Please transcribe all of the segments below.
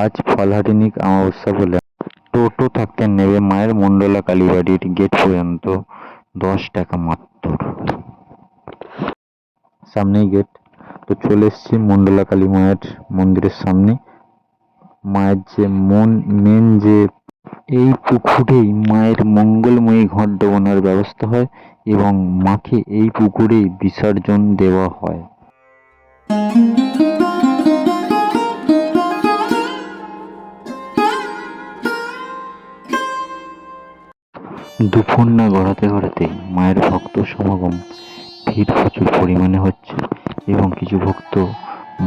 আজ ফলহারিণিক অমাবস্যা বলে টোটো থাকতে নেবে মায়ের মণ্ডলা কালীবাড়ির গেট পর্যন্ত। দশ টাকা মাত্র সামনেই গেট। তো চলে এসেছি মণ্ডলা কালী মায়ের মন্দিরের সামনে। মায়ের যে মন মেন যে এই পুকুরেই মায়ের মঙ্গলময়ী ঘট ডোবানোর ব্যবস্থা হয় এবং মাকে এই পুকুরেই বিসর্জন দেওয়া হয়। দুপুর না গড়াতে গড়াতেই মায়ের ভক্ত সমাগম, ভিড় প্রচুর পরিমাণে হচ্ছে এবং কিছু ভক্ত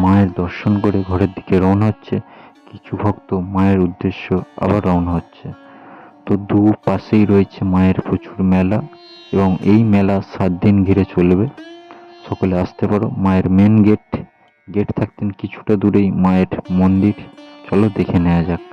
মায়ের দর্শন করে ঘরের দিকে রওনা হচ্ছে, কিছু ভক্ত মায়ের উদ্দেশ্য আবার রওনা হচ্ছে। তো দু পাশেই রয়েছে মায়ের প্রচুর মেলা এবং এই মেলা সাত দিন ঘিরে চলবে। সকলে আসতে পারো, মায়ের মেন গেট গেট থাকতেন কিছুটা দূরেই মায়ের মন্দির। চলো দেখে নেওয়া যাক।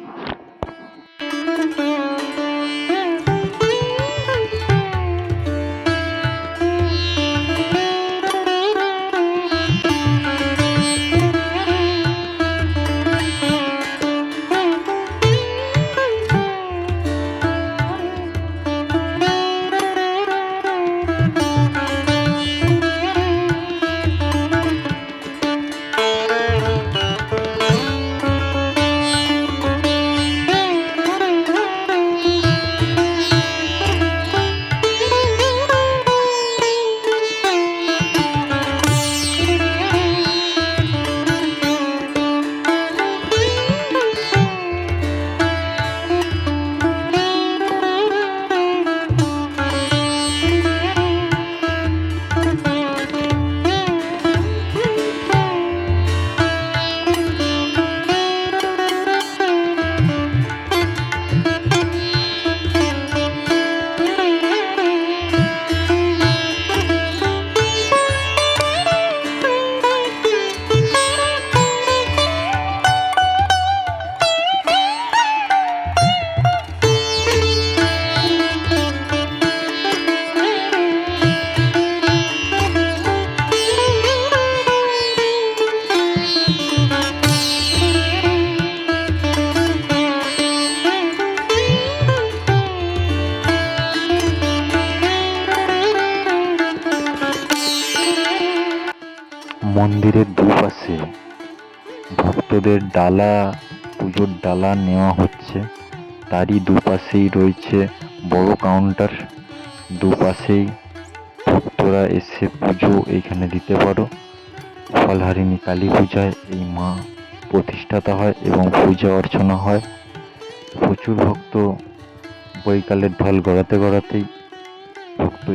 মন্দিরের দুপাশে ভক্তদের ডালা, পুজোর ডালা নেওয়া হচ্ছে। তারই দুপাশেই রয়েছে বড় কাউন্টার দুপাশেই ভক্তরা এসে পুজো এখানে দিতে পারো। ফলহারিণী কালী পূজায় এই মা প্রতিষ্ঠাতা হয় এবং পূজা অর্চনা হয়। প্রচুর ভক্ত বৈকালের ঢল গড়াতে গড়াতেই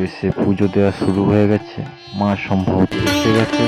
এসে পুজো দেওয়া শুরু হয়ে গেছে। মা সম্ভবত এসে গেছে।